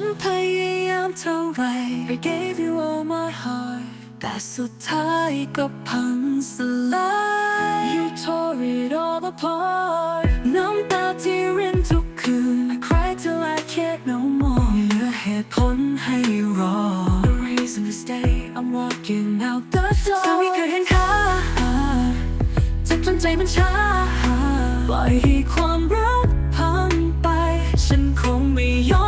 นพยายามเท่าไร I gave you all my heart แต่สุดท้ายก็พังสลาย You tore it all apart น้ำตาที่รินทุกคืน I cry till I can't no more เหลือเหตุผลให้รอ The reason to stay I'm walking out the door สามีเคยเห็นค่าเจ็บจนใจมันชาปล่อยให้ความรักพังไป ฉันคงไม่ยอนกลับไ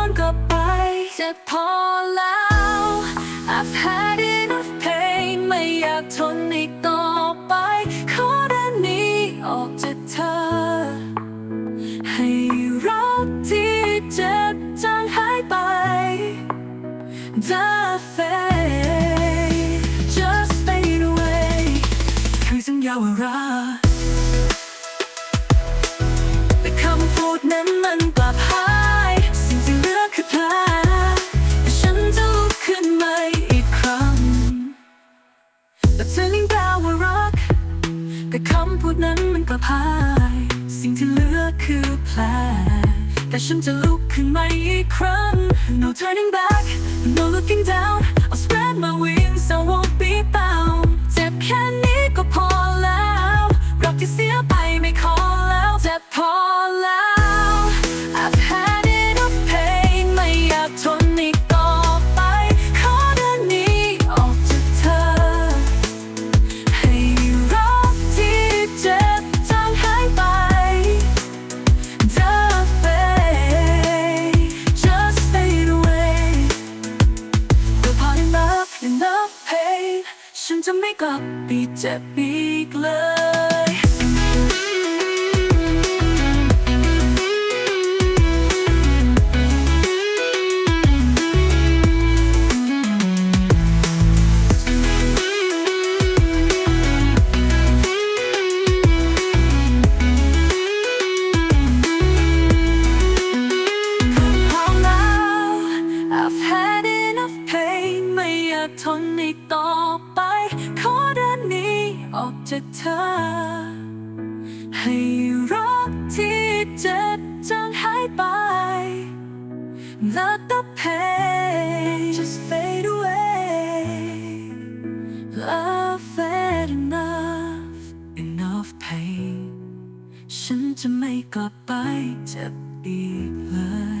ปเจ็บพอแล้ว I've had enough pain ไม่อยากทนอีกต่อไป ขอเดินนี้ออกจากเธอ ให้รักที่เจ็บจางหายไป The fade just fade away คือสัญญาว่ารักแต่คำพูดนั้นมันกลับหาย ดนั้นมันกลับหาย สิ่งที่เหลือคือแผล แต่ฉันจะลุกขึ้นมาอีกครั้ง No turning back No looking down I'll spread my wings I won't ฉันจะไม่กลับไปเจ็บอีกเลยพอแล้ว I've had enough pain ไม่อยากทนอีกต่อ จากเธอ ให้รักที่เจ็บจางหายไป Let the pain just fade away Love had enough enough pain ฉันจะไม่กลับไปเจ็บอีกเลย ย